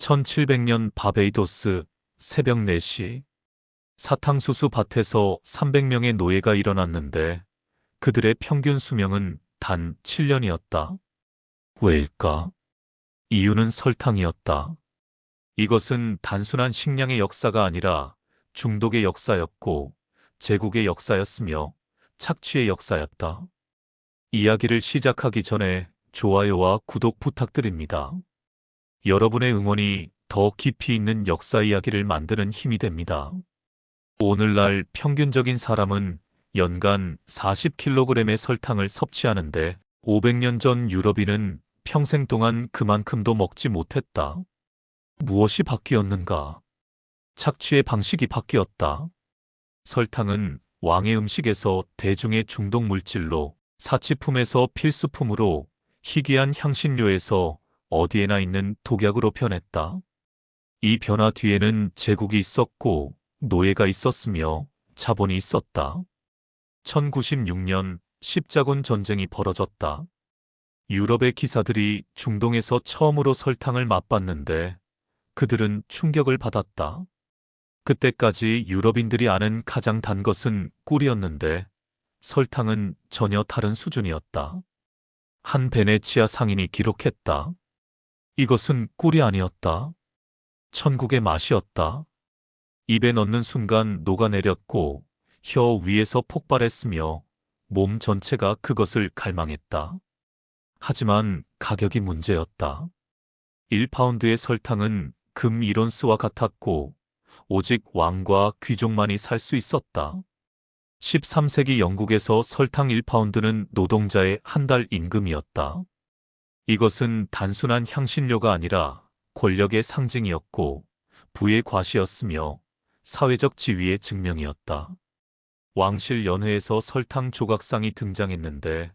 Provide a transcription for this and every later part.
1700년 바베이도스 새벽 4시 사탕수수 밭에서 300명의 노예가 일어났는데 그들의 평균 수명은 단 7년이었다. 왜일까? 이유는 설탕이었다. 이것은 단순한 식량의 역사가 아니라 중독의 역사였고 제국의 역사였으며 착취의 역사였다. 이야기를 시작하기 전에 좋아요와 구독 부탁드립니다. 여러분의 응원이 더 깊이 있는 역사 이야기를 만드는 힘이 됩니다. 오늘날 평균적인 사람은 연간 40kg의 설탕을 섭취하는데 500년 전 유럽인은 평생 동안 그만큼도 먹지 못했다. 무엇이 바뀌었는가? 착취의 방식이 바뀌었다. 설탕은 왕의 음식에서 대중의 중독 물질로, 사치품에서 필수품으로, 희귀한 향신료에서 어디에나 있는 독약으로 변했다. 이 변화 뒤에는 제국이 있었고, 노예가 있었으며, 자본이 있었다. 1096년 십자군 전쟁이 벌어졌다. 유럽의 기사들이 중동에서 처음으로 설탕을 맛봤는데 그들은 충격을 받았다. 그때까지 유럽인들이 아는 가장 단 것은 꿀이었는데 설탕은 전혀 다른 수준이었다. 한 베네치아 상인이 기록했다. 이것은 꿀이 아니었다. 천국의 맛이었다. 입에 넣는 순간 녹아내렸고 혀 위에서 폭발했으며 몸 전체가 그것을 갈망했다. 하지만 가격이 문제였다. 1파운드의 설탕은 금 1온스와 같았고 오직 왕과 귀족만이 살 수 있었다. 13세기 영국에서 설탕 1파운드는 노동자의 한 달 임금이었다. 이것은 단순한 향신료가 아니라 권력의 상징이었고 부의 과시였으며 사회적 지위의 증명이었다. 왕실 연회에서 설탕 조각상이 등장했는데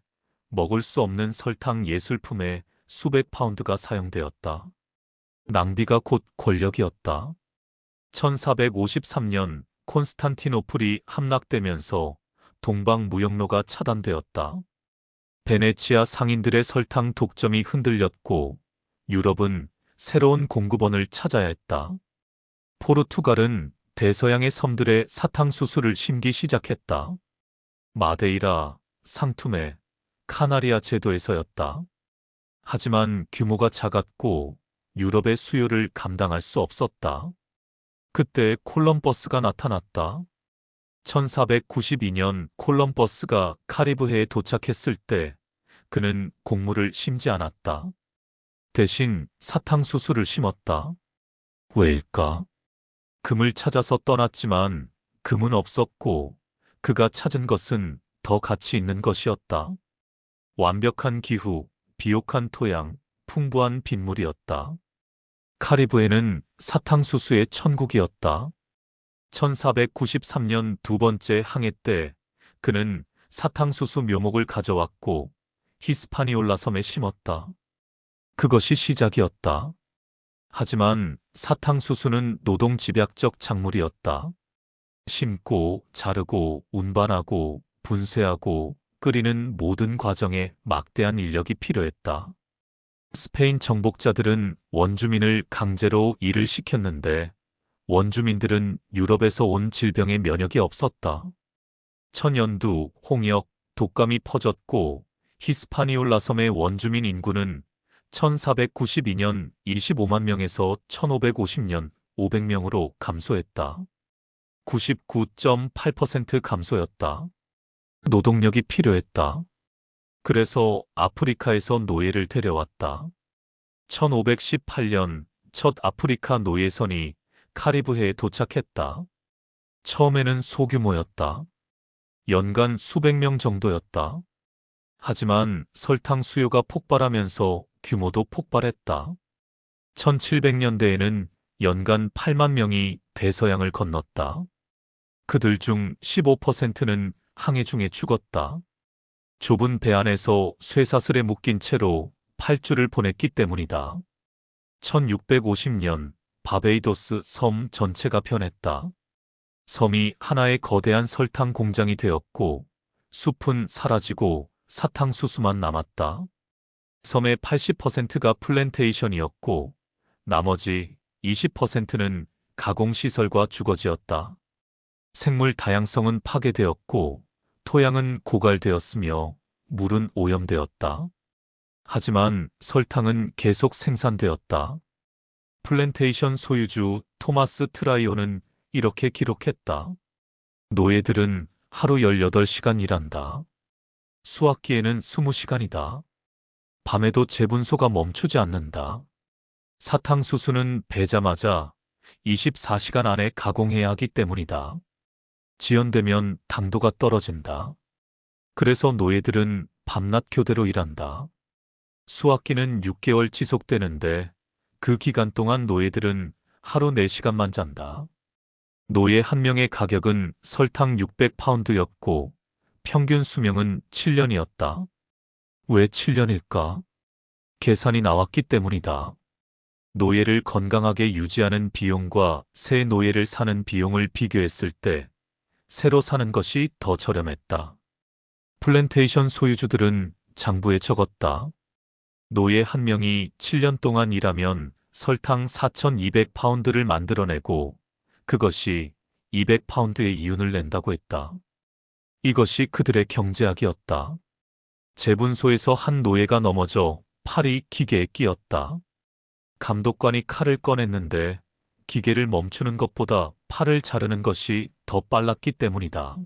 먹을 수 없는 설탕 예술품에 수백 파운드가 사용되었다. 낭비가 곧 권력이었다. 1453년 콘스탄티노플이 함락되면서 동방 무역로가 차단되었다. 베네치아 상인들의 설탕 독점이 흔들렸고 유럽은 새로운 공급원을 찾아야 했다. 포르투갈은 대서양의 섬들에 사탕수수를 심기 시작했다. 마데이라, 상투메, 카나리아 제도에서였다. 하지만 규모가 작았고 유럽의 수요를 감당할 수 없었다. 그때 콜럼버스가 나타났다. 1492년 콜럼버스가 카리브해에 도착했을 때 그는 곡물을 심지 않았다. 대신 사탕수수를 심었다. 왜일까? 금을 찾아서 떠났지만 금은 없었고 그가 찾은 것은 더 가치 있는 것이었다. 완벽한 기후, 비옥한 토양, 풍부한 빗물이었다. 카리브해는 사탕수수의 천국이었다. 1493년 두 번째 항해 때 그는 사탕수수 묘목을 가져왔고 히스파니올라 섬에 심었다. 그것이 시작이었다. 하지만 사탕수수는 노동 집약적 작물이었다. 심고, 자르고, 운반하고, 분쇄하고, 끓이는 모든 과정에 막대한 인력이 필요했다. 스페인 정복자들은 원주민을 강제로 일을 시켰는데 원주민들은 유럽에서 온 질병에 면역이 없었다. 천연두, 홍역, 독감이 퍼졌고 히스파니올라 섬의 원주민 인구는 1492년 25만 명에서 1550년 500명으로 감소했다. 99.8% 감소였다. 노동력이 필요했다. 그래서 아프리카에서 노예를 데려왔다. 1518년 첫 아프리카 노예선이 카리브해에 도착했다. 처음에는 소규모였다. 연간 수백 명 정도였다. 하지만 설탕 수요가 폭발하면서 규모도 폭발했다. 1700년대에는 연간 8만 명이 대서양을 건넜다. 그들 중 15%는 항해 중에 죽었다. 좁은 배 안에서 쇠사슬에 묶인 채로 8주를 보냈기 때문이다. 1650년 바베이도스 섬 전체가 변했다. 섬이 하나의 거대한 설탕 공장이 되었고 숲은 사라지고 사탕수수만 남았다. 섬의 80%가 플랜테이션이었고 나머지 20%는 가공시설과 주거지였다. 생물 다양성은 파괴되었고 토양은 고갈되었으며 물은 오염되었다. 하지만 설탕은 계속 생산되었다. 플랜테이션 소유주 토마스 트라이오는 이렇게 기록했다. 노예들은 하루 18시간 일한다. 수학기에는 20시간이다. 밤에도 재분소가 멈추지 않는다. 사탕수수는 배자마자 24시간 안에 가공해야 하기 때문이다. 지연되면 당도가 떨어진다. 그래서 노예들은 밤낮 교대로 일한다. 수학기는 6개월 지속되는데 그 기간 동안 노예들은 하루 4시간만 잔다. 노예 한 명의 가격은 설탕 600파운드였고 평균 수명은 7년이었다. 왜 7년일까? 계산이 나왔기 때문이다. 노예를 건강하게 유지하는 비용과 새 노예를 사는 비용을 비교했을 때 새로 사는 것이 더 저렴했다. 플랜테이션 소유주들은 장부에 적었다. 노예 한 명이 7년 동안 일하면 설탕 4,200파운드를 만들어내고 그것이 200파운드의 이윤을 낸다고 했다. 이것이 그들의 경제학이었다. 재분소에서 한 노예가 넘어져 팔이 기계에 끼었다. 감독관이 칼을 꺼냈는데 기계를 멈추는 것보다 팔을 자르는 것이 더 빨랐기 때문이다.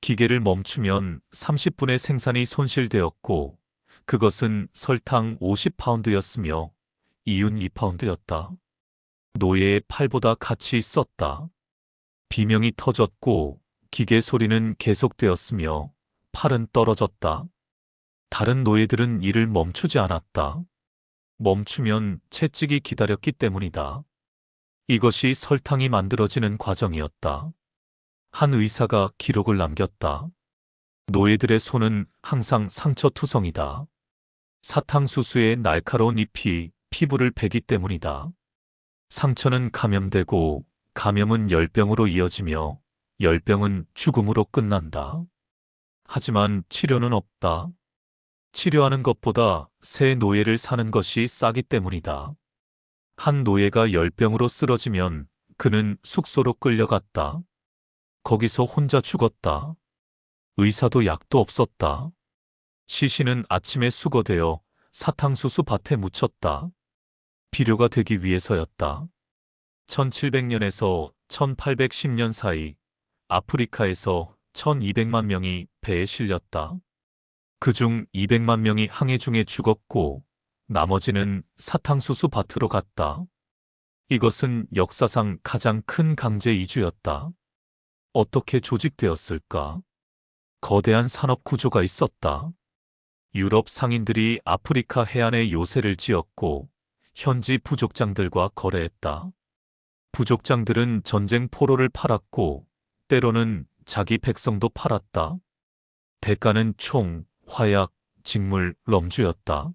기계를 멈추면 30분의 생산이 손실되었고 그것은 설탕 50파운드였으며 이윤 2파운드였다. 노예의 팔보다 가치 있었다. 비명이 터졌고 기계 소리는 계속되었으며 팔은 떨어졌다. 다른 노예들은 일을 멈추지 않았다. 멈추면 채찍이 기다렸기 때문이다. 이것이 설탕이 만들어지는 과정이었다. 한 의사가 기록을 남겼다. 노예들의 손은 항상 상처투성이다. 사탕수수의 날카로운 잎이 피부를 베기 때문이다. 상처는 감염되고 감염은 열병으로 이어지며 열병은 죽음으로 끝난다. 하지만 치료는 없다. 치료하는 것보다 새 노예를 사는 것이 싸기 때문이다. 한 노예가 열병으로 쓰러지면 그는 숙소로 끌려갔다. 거기서 혼자 죽었다. 의사도 약도 없었다. 시신은 아침에 수거되어 사탕수수 밭에 묻혔다. 비료가 되기 위해서였다. 1700년에서 1810년 사이 아프리카에서 1200만 명이 배에 실렸다. 그중 200만 명이 항해 중에 죽었고 나머지는 사탕수수 밭으로 갔다. 이것은 역사상 가장 큰 강제 이주였다. 어떻게 조직되었을까? 거대한 산업 구조가 있었다. 유럽 상인들이 아프리카 해안에 요새를 지었고 현지 부족장들과 거래했다. 부족장들은 전쟁 포로를 팔았고 때로는 자기 백성도 팔았다. 대가는 총, 화약, 직물, 럼주였다.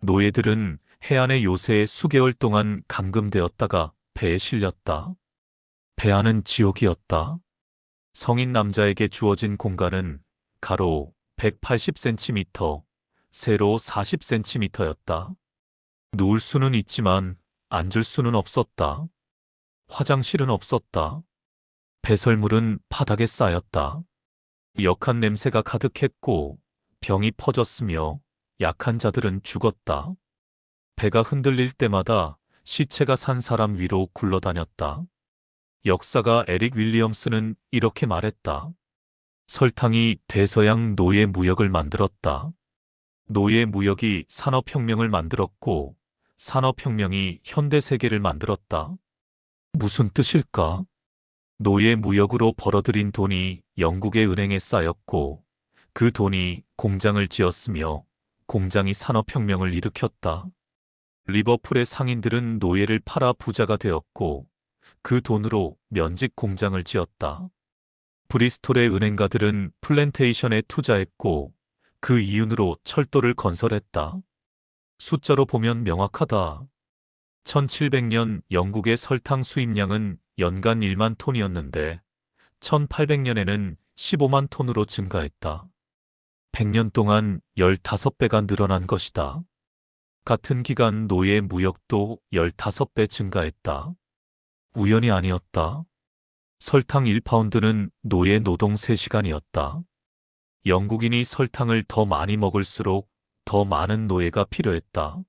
노예들은 해안의 요새에 수개월 동안 감금되었다가 배에 실렸다. 배 안은 지옥이었다. 성인 남자에게 주어진 공간은 가로 180cm, 세로 40cm였다. 누울 수는 있지만 앉을 수는 없었다. 화장실은 없었다. 배설물은 바닥에 쌓였다. 역한 냄새가 가득했고 병이 퍼졌으며 약한 자들은 죽었다. 배가 흔들릴 때마다 시체가 산 사람 위로 굴러다녔다. 역사가 에릭 윌리엄스는 이렇게 말했다. 설탕이 대서양 노예 무역을 만들었다. 노예 무역이 산업혁명을 만들었고 산업혁명이 현대 세계를 만들었다. 무슨 뜻일까? 노예 무역으로 벌어들인 돈이 영국의 은행에 쌓였고 그 돈이 공장을 지었으며 공장이 산업혁명을 일으켰다. 리버풀의 상인들은 노예를 팔아 부자가 되었고 그 돈으로 면직 공장을 지었다. 브리스톨의 은행가들은 플랜테이션에 투자했고 그 이윤으로 철도를 건설했다. 숫자로 보면 명확하다. 1700년 영국의 설탕 수입량은 연간 1만 톤이었는데 1800년에는 15만 톤으로 증가했다. 100년 동안 15배가 늘어난 것이다. 같은 기간 노예 무역도 15배 증가했다. 우연이 아니었다. 설탕 1파운드는 노예 노동 3시간이었다. 영국인이 설탕을 더 많이 먹을수록 더 많은 노예가 필요했다.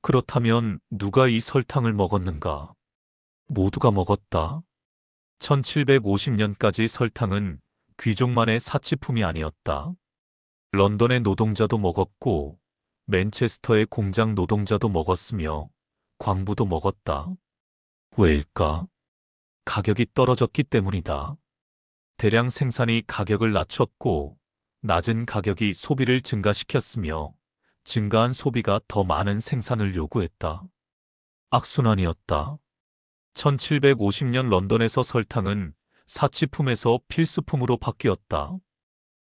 그렇다면 누가 이 설탕을 먹었는가? 모두가 먹었다. 1750년까지 설탕은 귀족만의 사치품이 아니었다. 런던의 노동자도 먹었고, 맨체스터의 공장 노동자도 먹었으며, 광부도 먹었다. 왜일까? 가격이 떨어졌기 때문이다. 대량 생산이 가격을 낮췄고, 낮은 가격이 소비를 증가시켰으며, 증가한 소비가 더 많은 생산을 요구했다. 악순환이었다. 1750년 런던에서 설탕은 사치품에서 필수품으로 바뀌었다.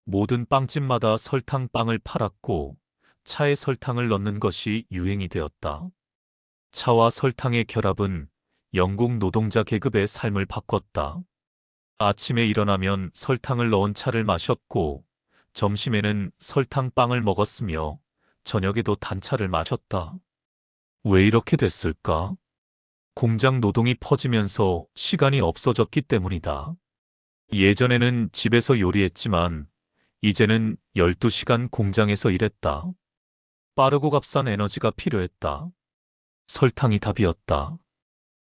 모든 빵집마다 설탕빵을 팔았고 차에 설탕을 넣는 것이 유행이 되었다. 차와 설탕의 결합은 영국 노동자 계급의 삶을 바꿨다. 아침에 일어나면 설탕을 넣은 차를 마셨고 점심에는 설탕빵을 먹었으며 저녁에도 단차를 마셨다. 왜 이렇게 됐을까? 공장 노동이 퍼지면서 시간이 없어졌기 때문이다. 예전에는 집에서 요리했지만 이제는 12시간 공장에서 일했다. 빠르고 값싼 에너지가 필요했다. 설탕이 답이었다.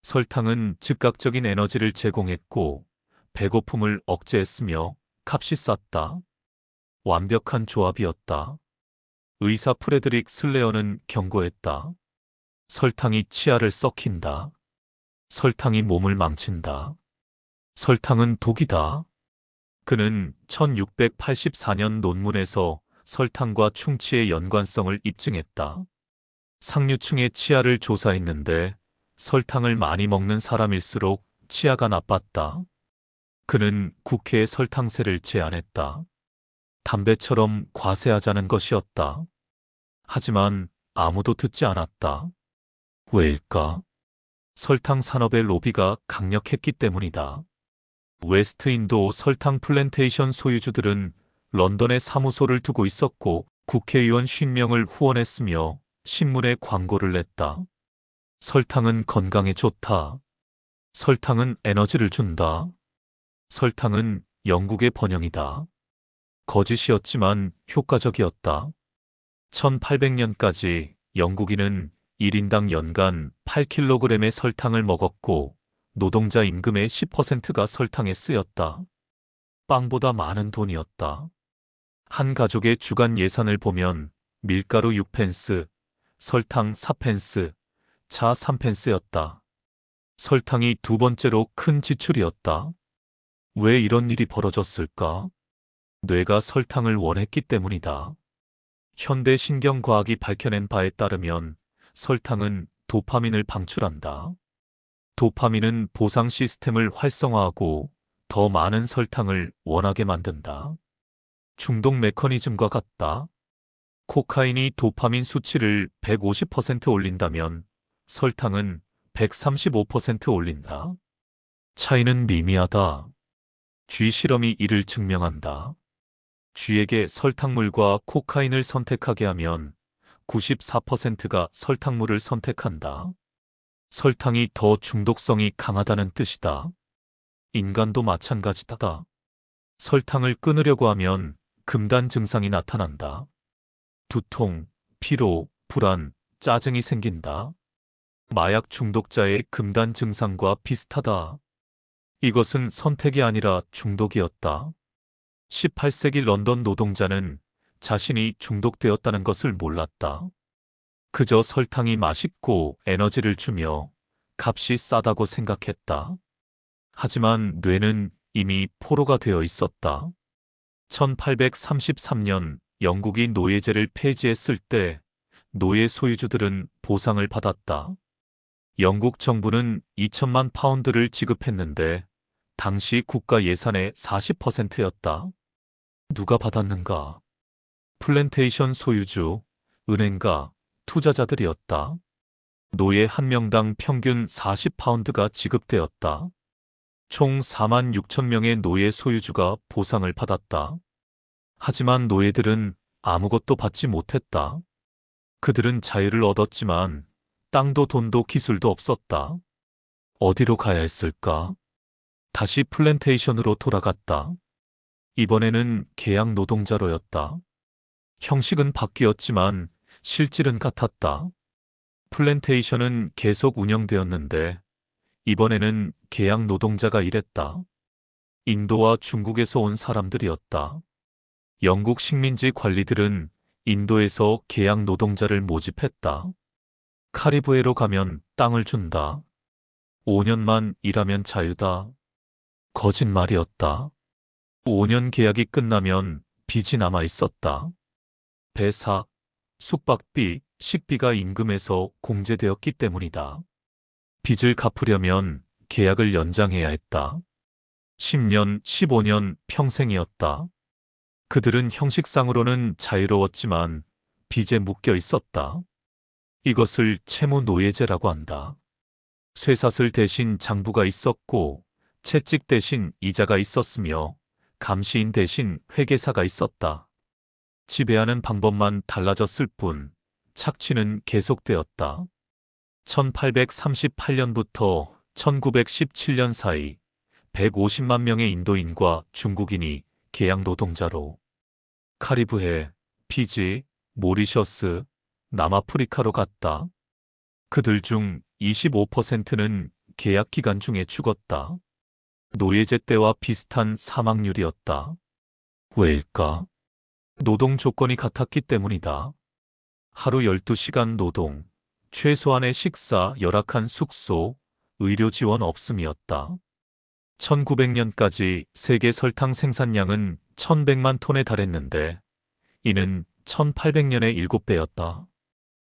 설탕은 즉각적인 에너지를 제공했고 배고픔을 억제했으며 값이 쌌다. 완벽한 조합이었다. 의사 프레드릭 슬레어는 경고했다. 설탕이 치아를 썩힌다. 설탕이 몸을 망친다. 설탕은 독이다. 그는 1684년 논문에서 설탕과 충치의 연관성을 입증했다. 상류층의 치아를 조사했는데 설탕을 많이 먹는 사람일수록 치아가 나빴다. 그는 국회에 설탕세를 제안했다. 담배처럼 과세하자는 것이었다. 하지만 아무도 듣지 않았다. 왜일까? 설탕 산업의 로비가 강력했기 때문이다. 웨스트인도 설탕 플랜테이션 소유주들은 런던에 사무소를 두고 있었고 국회의원 50명을 후원했으며 신문에 광고를 냈다. 설탕은 건강에 좋다. 설탕은 에너지를 준다. 설탕은 영국의 번영이다. 거짓이었지만 효과적이었다. 1800년까지 영국인은 1인당 연간 8kg의 설탕을 먹었고 노동자 임금의 10%가 설탕에 쓰였다. 빵보다 많은 돈이었다. 한 가족의 주간 예산을 보면 밀가루 6펜스, 설탕 4펜스, 차 3펜스였다. 설탕이 두 번째로 큰 지출이었다. 왜 이런 일이 벌어졌을까? 뇌가 설탕을 원했기 때문이다. 현대 신경과학이 밝혀낸 바에 따르면 설탕은 도파민을 방출한다. 도파민은 보상 시스템을 활성화하고 더 많은 설탕을 원하게 만든다. 중독 메커니즘과 같다. 코카인이 도파민 수치를 150% 올린다면 설탕은 135% 올린다. 차이는 미미하다. 쥐 실험이 이를 증명한다. 쥐에게 설탕물과 코카인을 선택하게 하면 94%가 설탕물을 선택한다. 설탕이 더 중독성이 강하다는 뜻이다. 인간도 마찬가지다. 설탕을 끊으려고 하면 금단 증상이 나타난다. 두통, 피로, 불안, 짜증이 생긴다. 마약 중독자의 금단 증상과 비슷하다. 이것은 선택이 아니라 중독이었다. 18세기 런던 노동자는 자신이 중독되었다는 것을 몰랐다. 그저 설탕이 맛있고 에너지를 주며 값이 싸다고 생각했다. 하지만 뇌는 이미 포로가 되어 있었다. 1833년 영국이 노예제를 폐지했을 때 노예 소유주들은 보상을 받았다. 영국 정부는 2천만 파운드를 지급했는데 당시 국가 예산의 40%였다. 누가 받았는가? 플랜테이션 소유주, 은행가, 투자자들이었다. 노예 한 명당 평균 40파운드가 지급되었다. 총 4만 6천 명의 노예 소유주가 보상을 받았다. 하지만 노예들은 아무것도 받지 못했다. 그들은 자유를 얻었지만 땅도 돈도 기술도 없었다. 어디로 가야 했을까? 다시 플랜테이션으로 돌아갔다. 이번에는 계약 노동자로였다. 형식은 바뀌었지만 실질은 같았다. 플랜테이션은 계속 운영되었는데 이번에는 계약 노동자가 일했다. 인도와 중국에서 온 사람들이었다. 영국 식민지 관리들은 인도에서 계약 노동자를 모집했다. 카리브해로 가면 땅을 준다. 5년만 일하면 자유다. 거짓말이었다. 5년 계약이 끝나면 빚이 남아 있었다. 배사, 숙박비, 식비가 임금에서 공제되었기 때문이다. 빚을 갚으려면 계약을 연장해야 했다. 10년, 15년 평생이었다. 그들은 형식상으로는 자유로웠지만 빚에 묶여 있었다. 이것을 채무 노예제라고 한다. 쇠사슬 대신 장부가 있었고 채찍 대신 이자가 있었으며 감시인 대신 회계사가 있었다. 지배하는 방법만 달라졌을 뿐 착취는 계속되었다. 1838년부터 1917년 사이 150만 명의 인도인과 중국인이 계약 노동자로 카리브해, 피지, 모리셔스, 남아프리카로 갔다. 그들 중 25%는 계약 기간 중에 죽었다. 노예제 때와 비슷한 사망률이었다. 왜일까? 노동 조건이 같았기 때문이다. 하루 12시간 노동, 최소한의 식사, 열악한 숙소, 의료 지원 없음이었다. 1900년까지 세계 설탕 생산량은 1100만 톤에 달했는데 이는 1800년의 7배였다.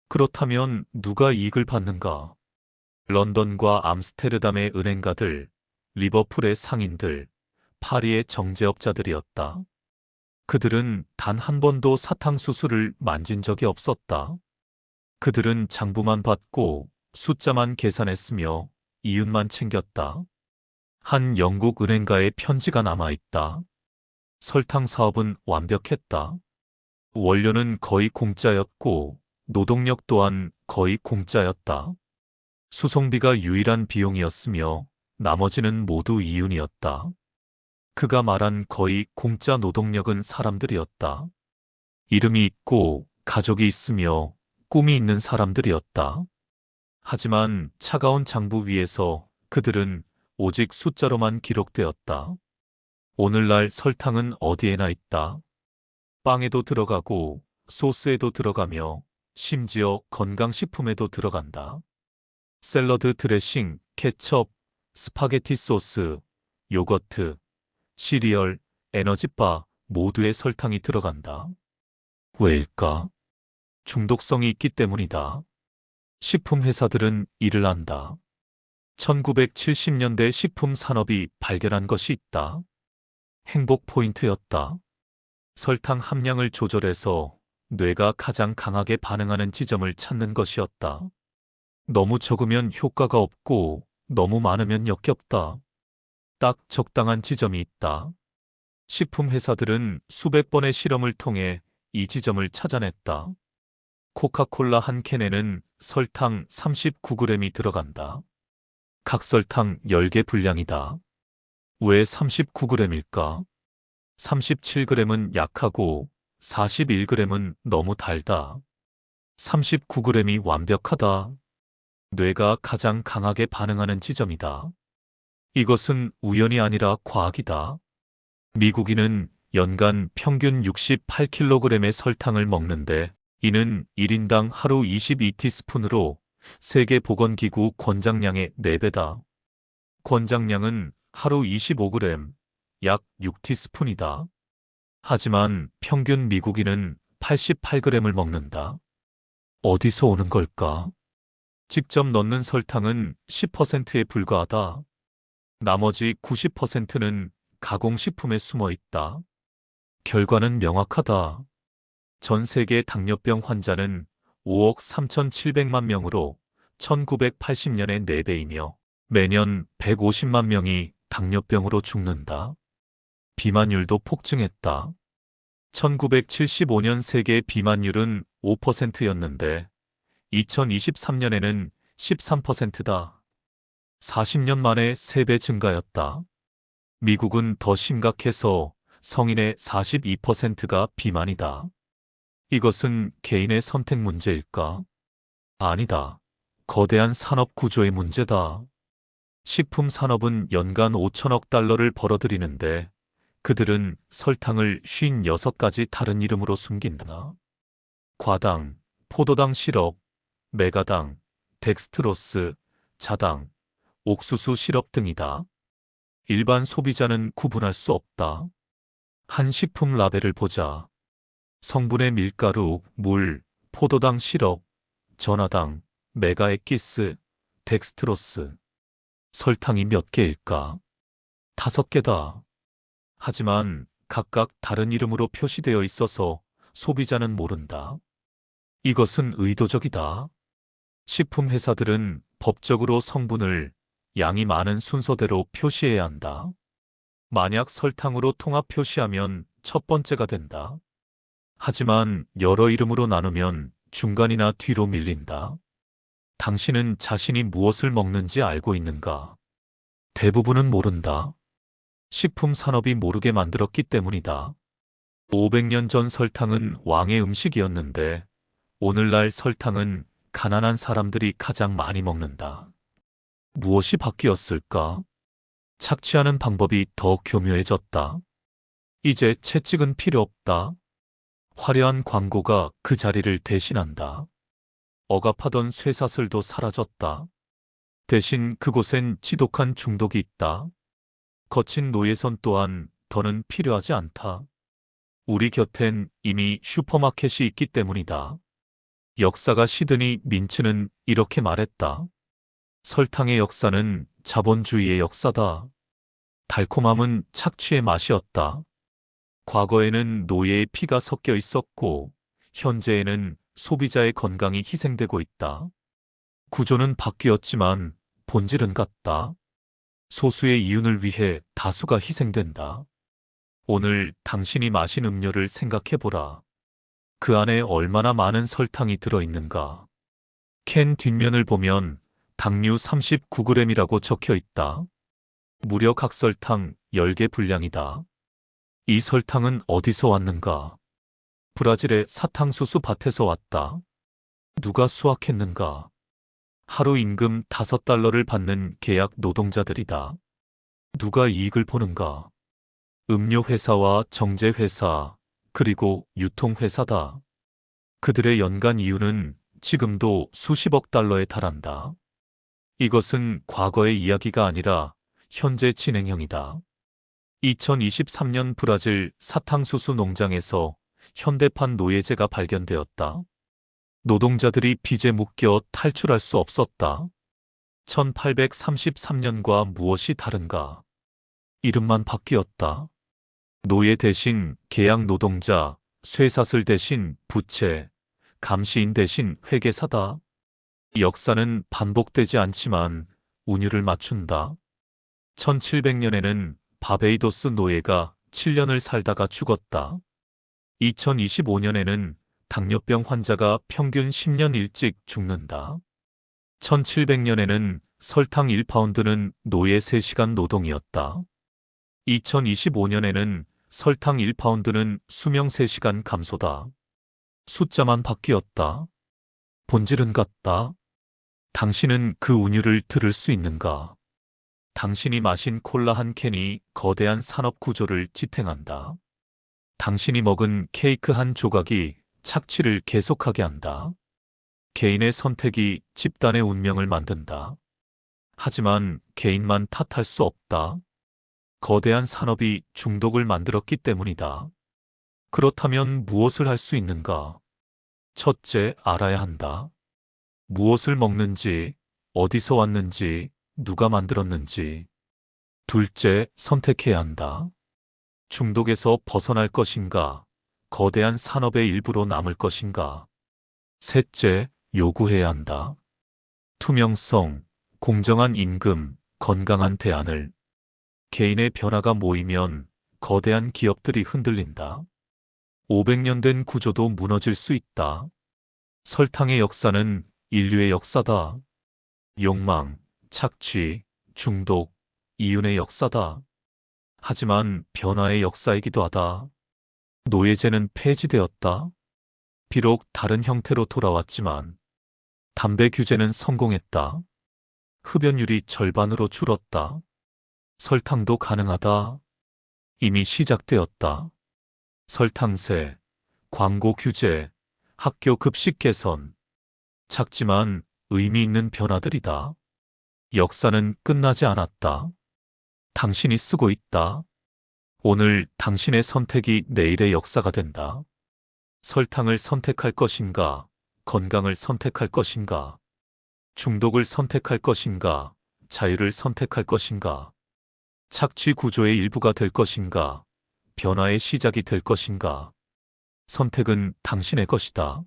그렇다면 누가 이익을 받는가? 런던과 암스테르담의 은행가들, 리버풀의 상인들, 파리의 정제업자들이었다. 그들은 단 한 번도 사탕수수를 만진 적이 없었다. 그들은 장부만 받고 숫자만 계산했으며 이윤만 챙겼다. 한 영국 은행가의 편지가 남아있다. 설탕 사업은 완벽했다. 원료는 거의 공짜였고 노동력 또한 거의 공짜였다. 수송비가 유일한 비용이었으며 나머지는 모두 이윤이었다. 그가 말한 거의 공짜 노동력은 사람들이었다. 이름이 있고 가족이 있으며 꿈이 있는 사람들이었다. 하지만 차가운 장부 위에서 그들은 오직 숫자로만 기록되었다. 오늘날 설탕은 어디에나 있다. 빵에도 들어가고 소스에도 들어가며 심지어 건강식품에도 들어간다. 샐러드 드레싱, 케첩, 스파게티 소스, 요거트, 시리얼, 에너지바 모두에 설탕이 들어간다. 왜일까? 중독성이 있기 때문이다. 식품 회사들은 이를 안다. 1970년대 식품 산업이 발견한 것이 있다. 행복 포인트였다. 설탕 함량을 조절해서 뇌가 가장 강하게 반응하는 지점을 찾는 것이었다. 너무 적으면 효과가 없고 너무 많으면 역겹다. 딱 적당한 지점이 있다. 식품 회사들은 수백 번의 실험을 통해 이 지점을 찾아냈다. 코카콜라 한 캔에는 설탕 39g이 들어간다. 각설탕 10개 분량이다. 왜 39g일까? 37g은 약하고 41g은 너무 달다. 39g이 완벽하다. 뇌가 가장 강하게 반응하는 지점이다. 이것은 우연이 아니라 과학이다. 미국인은 연간 평균 68kg의 설탕을 먹는데 이는 1인당 하루 22티스푼으로 세계보건기구 권장량의 4배다. 권장량은 하루 25g, 약 6티스푼이다. 하지만 평균 미국인은 88g을 먹는다. 어디서 오는 걸까? 직접 넣는 설탕은 10%에 불과하다. 나머지 90%는 가공식품에 숨어 있다. 결과는 명확하다. 전 세계 당뇨병 환자는 5억 3,700만 명으로 1980년의 4배이며 매년 150만 명이 당뇨병으로 죽는다. 비만율도 폭증했다. 1975년 세계 비만율은 5%였는데 2023년에는 13%다. 40년 만에 3배 증가였다. 미국은 더 심각해서 성인의 42%가 비만이다. 이것은 개인의 선택 문제일까? 아니다. 거대한 산업 구조의 문제다. 식품 산업은 연간 5천억 달러를 벌어들이는데 그들은 설탕을 56가지 다른 이름으로 숨긴다. 과당, 포도당 시럽, 메가당, 덱스트로스, 자당, 옥수수 시럽 등이다. 일반 소비자는 구분할 수 없다. 한 식품 라벨을 보자. 성분의 밀가루, 물, 포도당 시럽, 전화당, 메가엑기스, 덱스트로스. 설탕이 몇 개일까? 다섯 개다. 하지만 각각 다른 이름으로 표시되어 있어서 소비자는 모른다. 이것은 의도적이다. 식품 회사들은 법적으로 성분을 양이 많은 순서대로 표시해야 한다. 만약 설탕으로 통합 표시하면 첫 번째가 된다. 하지만 여러 이름으로 나누면 중간이나 뒤로 밀린다. 당신은 자신이 무엇을 먹는지 알고 있는가? 대부분은 모른다. 식품 산업이 모르게 만들었기 때문이다. 500년 전 설탕은 왕의 음식이었는데 오늘날 설탕은 가난한 사람들이 가장 많이 먹는다. 무엇이 바뀌었을까? 착취하는 방법이 더 교묘해졌다. 이제 채찍은 필요 없다. 화려한 광고가 그 자리를 대신한다. 억압하던 쇠사슬도 사라졌다. 대신 그곳엔 지독한 중독이 있다. 거친 노예선 또한 더는 필요하지 않다. 우리 곁엔 이미 슈퍼마켓이 있기 때문이다. 역사가 시드니 민츠는 이렇게 말했다. 설탕의 역사는 자본주의의 역사다. 달콤함은 착취의 맛이었다. 과거에는 노예의 피가 섞여 있었고, 현재에는 소비자의 건강이 희생되고 있다. 구조는 바뀌었지만 본질은 같다. 소수의 이윤을 위해 다수가 희생된다. 오늘 당신이 마신 음료를 생각해보라. 그 안에 얼마나 많은 설탕이 들어있는가. 캔 뒷면을 보면 당류 39g이라고 적혀 있다. 무려 각설탕 10개 분량이다. 이 설탕은 어디서 왔는가? 브라질의 사탕수수 밭에서 왔다. 누가 수확했는가? 하루 임금 5달러를 받는 계약 노동자들이다. 누가 이익을 보는가? 음료회사와 정제회사, 그리고 유통회사다. 그들의 연간 이윤은 지금도 수십억 달러에 달한다. 이것은 과거의 이야기가 아니라 현재 진행형이다. 2023년 브라질 사탕수수 농장에서 현대판 노예제가 발견되었다. 노동자들이 빚에 묶여 탈출할 수 없었다. 1833년과 무엇이 다른가? 이름만 바뀌었다. 노예 대신 계약 노동자, 쇠사슬 대신 부채, 감시인 대신 회계사다. 역사는 반복되지 않지만 운율을 맞춘다. 1700년에는 바베이도스 노예가 7년을 살다가 죽었다. 2025년에는 당뇨병 환자가 평균 10년 일찍 죽는다. 1700년에는 설탕 1파운드는 노예 3시간 노동이었다. 2025년에는 설탕 1파운드는 수명 3시간 감소다. 숫자만 바뀌었다. 본질은 같다. 당신은 그 운율을 들을 수 있는가? 당신이 마신 콜라 한 캔이 거대한 산업 구조를 지탱한다. 당신이 먹은 케이크 한 조각이 착취를 계속하게 한다. 개인의 선택이 집단의 운명을 만든다. 하지만 개인만 탓할 수 없다. 거대한 산업이 중독을 만들었기 때문이다. 그렇다면 무엇을 할 수 있는가? 첫째, 알아야 한다. 무엇을 먹는지, 어디서 왔는지, 누가 만들었는지. 둘째, 선택해야 한다. 중독에서 벗어날 것인가, 거대한 산업의 일부로 남을 것인가. 셋째, 요구해야 한다. 투명성, 공정한 임금, 건강한 대안을. 개인의 변화가 모이면 거대한 기업들이 흔들린다. 500년 된 구조도 무너질 수 있다. 설탕의 역사는 인류의 역사다. 욕망, 착취, 중독, 이윤의 역사다. 하지만 변화의 역사이기도 하다. 노예제는 폐지되었다. 비록 다른 형태로 돌아왔지만 담배 규제는 성공했다. 흡연율이 절반으로 줄었다. 설탕도 가능하다. 이미 시작되었다. 설탕세, 광고 규제, 학교 급식 개선. 작지만 의미 있는 변화들이다. 역사는 끝나지 않았다. 당신이 쓰고 있다. 오늘 당신의 선택이 내일의 역사가 된다. 설탕을 선택할 것인가? 건강을 선택할 것인가? 중독을 선택할 것인가? 자유를 선택할 것인가? 착취 구조의 일부가 될 것인가? 변화의 시작이 될 것인가? 선택은 당신의 것이다.